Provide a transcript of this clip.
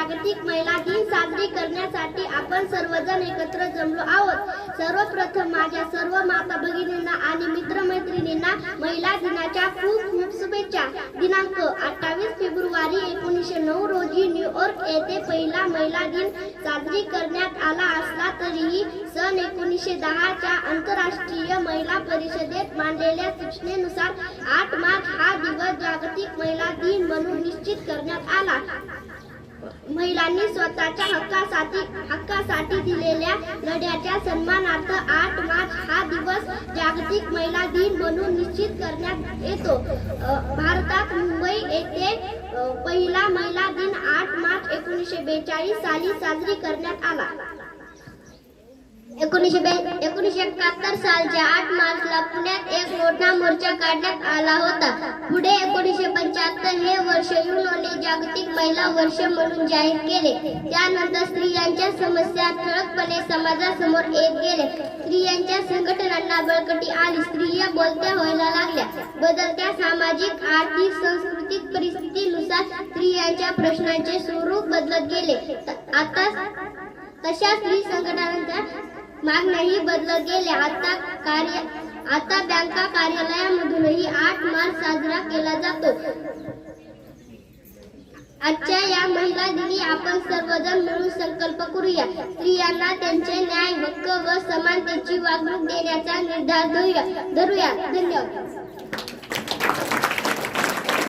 जागतिक महिला दिन साजरी करण्यासाठी आपण सर्वजण एकत्र जमलो आहोत. सर्वप्रथम माझ्या सर्व माता भगिनींना आणि मित्रमैत्रिणींना महिला दिनाच्या खूप खूप शुभेच्छा. दिनांक अठ्ठावीस फेब्रुवारी एकोणीसशे नऊ रोजी न्यूयॉर्क येथे पहिला महिला दिन साजरी करण्यात आला असला तरीही सन एकोणीसशे दहाच्या आंतरराष्ट्रीय महिला परिषदेत मांडलेल्या सूचनेनुसार आठ मार्च हा दिवस जागतिक महिला दिन म्हणून निश्चित करण्यात आला. महिलांनी स्वतःच्या हक्कासाठी हक्कासाठी दिलेल्या लढ्याच्या सन्मानार्थ आठ मार्च हा दिवस जागतिक महिला दिन म्हणून निश्चित करण्यात येतो. भारतात मुंबई येथे पहिला महिला दिन आठ मार्च एकोणीसशे बेचाळीस साली साजरी करण्यात आला. एकोणीसशे बे- एकोणीसशे एकाहत्तर सालच्या आठ मार्चला पुण्यात एक मोठा मोर्चा काढण्यात आला होता. पुढे एकोणीसशे पंच्याहत्तर हे वर्ष युनोने जागतिक महिला वर्ष म्हणून जाहीर केले. त्यानंतर स्त्रियांच्या समस्या ठळकपणे समाजासमोर येत गेले स्त्रियांच्या संघटनांना बळकटी आली स्त्रिया बोलत्या व्हायला लागल्या. बदलत्या सामाजिक आर्थिक सांस्कृतिक परिस्थितीनुसार स्त्रियांच्या प्रश्नांचे स्वरूप बदलत गेले. आता तशा स्त्री संघटनांच्या मागण्याही बदलत गेल्या आता कार्य आता बँका कार्यालयामधूनही आठ मार्च साजरा केला जातो. आजच्या या महिला दिनी आपण सर्वजण मिळून संकल्प करूया. स्त्रियांना त्यांचे न्याय हक्क व समानतेची वागणूक देण्याचा निर्धार धरूया. धरूया. धन्यवाद.